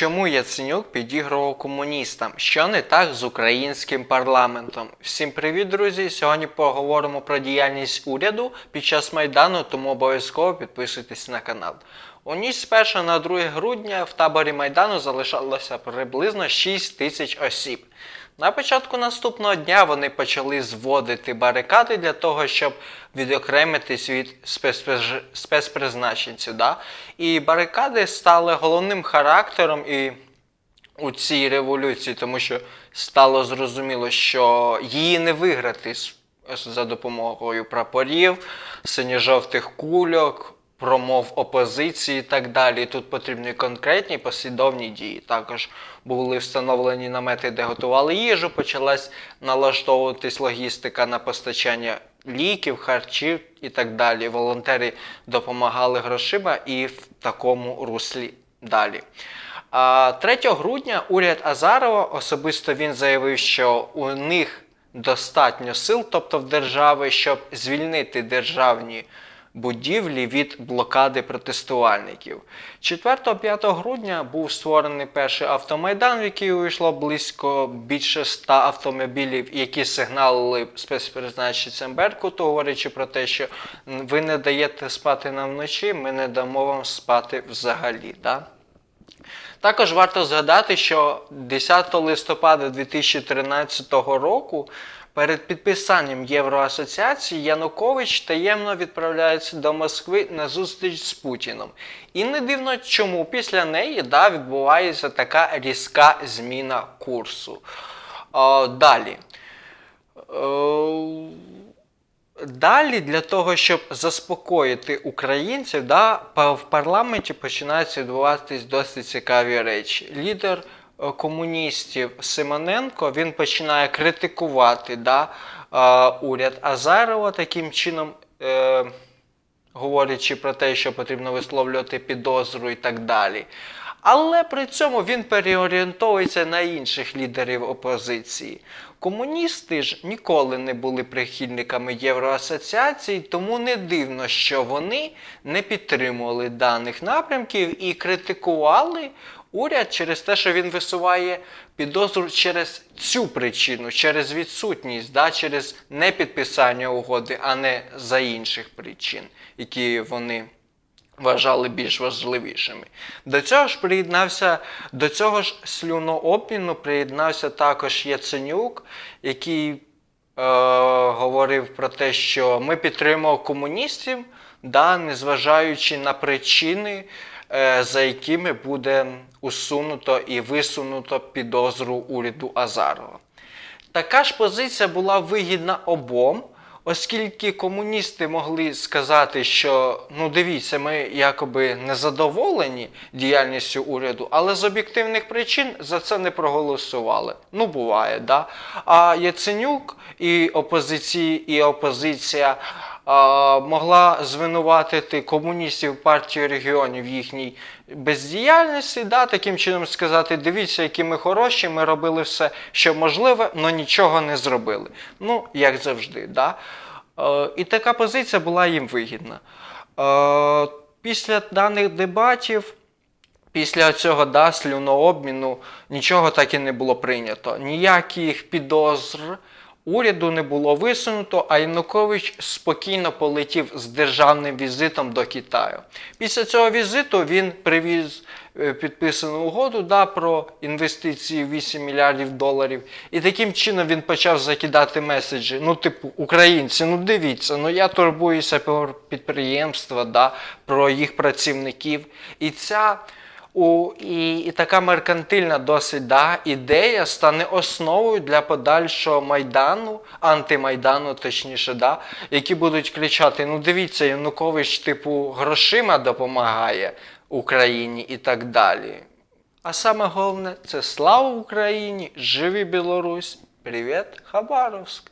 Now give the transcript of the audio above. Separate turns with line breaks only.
Чому Яценюк підігрував комуністам? Що не так з українським парламентом? Всім привіт, друзі! Сьогодні поговоримо про діяльність уряду під час Майдану, тому обов'язково підписуйтесь на канал. У ніч з 1 на 2 грудня в таборі Майдану залишалося приблизно 6 тисяч осіб. На початку наступного дня вони почали зводити барикади для того, щоб відокремитись від спецпризначенців. Да? І барикади стали головним характером і у цій революції, тому що стало зрозуміло, що її не виграти за допомогою прапорів, синьо-жовтих кульок, промов опозиції і так далі. Тут потрібні конкретні послідовні дії. Також були встановлені намети, де готували їжу, почалась налаштовуватись логістика на постачання ліків, харчів і так далі. Волонтери допомагали грошима і в такому руслі далі. 3 грудня уряд Азарова особисто він заявив, що у них достатньо сил, тобто в держави, щоб звільнити державні будівлі від блокади протестувальників. 4-5 грудня був створений перший автомайдан, в який увійшло близько більше 100 автомобілів, які сигналили спецпризначенцям Беркуту, говорячи про те, що ви не даєте спати нам вночі, ми не дамо вам спати взагалі. Да? Також варто згадати, що 10 листопада 2013 року перед підписанням Євроасоціації Янукович таємно відправляється до Москви на зустріч з Путіном. І не дивно, чому після неї да, відбувається така різка зміна курсу. О, далі. Е, Далі для того, щоб заспокоїти українців, да, в парламенті починаються відбуватись досить цікаві речі. Лідер е, комуністів Симоненко він починає критикувати да, е, уряд Азарова таким чином. Е, говорячи про те, що потрібно висловлювати підозру і так далі. Але при цьому він переорієнтовується на інших лідерів опозиції. Комуністи ж ніколи не були прихильниками Євроасоціації, тому не дивно, що вони не підтримували даних напрямків і критикували уряд через те, що він висуває підозру через цю причину, через відсутність, да, через непідписання угоди, а не за інших причин, які вони вважали більш важливішими. До цього ж приєднався до цього ж слюнообміну приєднався також Яценюк, який е, говорив про те, що ми підтримуємо комуністів, да, незважаючи на причини, е, за якими буде усунуто і висунуто підозру уряду Азарова. Така ж позиція була вигідна обом, оскільки комуністи могли сказати, що ну дивіться, ми якоби не задоволені діяльністю уряду, але з об'єктивних причин за це не проголосували. Ну, буває, да. А Яценюк і опозиції, і опозиція могла звинуватити комуністів партії регіонів їхній бездіяльності, да, таким чином сказати, дивіться, які ми хороші, ми робили все, що можливе, але нічого не зробили. Ну, як завжди. Да. Е, і така позиція була їм вигідна. Е, після даних дебатів. Після цього да, слюного обміну нічого так і не було прийнято. Ніяких підозр уряду не було висунуто, а Янукович спокійно полетів з державним візитом до Китаю. Після цього візиту він привіз е, підписану угоду да, про інвестиції в 8 мільярдів доларів. І таким чином він почав закидати меседжі. Ну, типу, українці, ну дивіться, ну я турбуюся про підприємства, да, про їх працівників. І ця у, і, і така меркантильна досить да, ідея стане основою для подальшого майдану, антимайдану, точніше, да, які будуть кричати: ну дивіться, Янукович, типу, грошима допомагає Україні і так далі. А саме головне це слава Україні, живі Білорусь, привіт, Хабаровськ!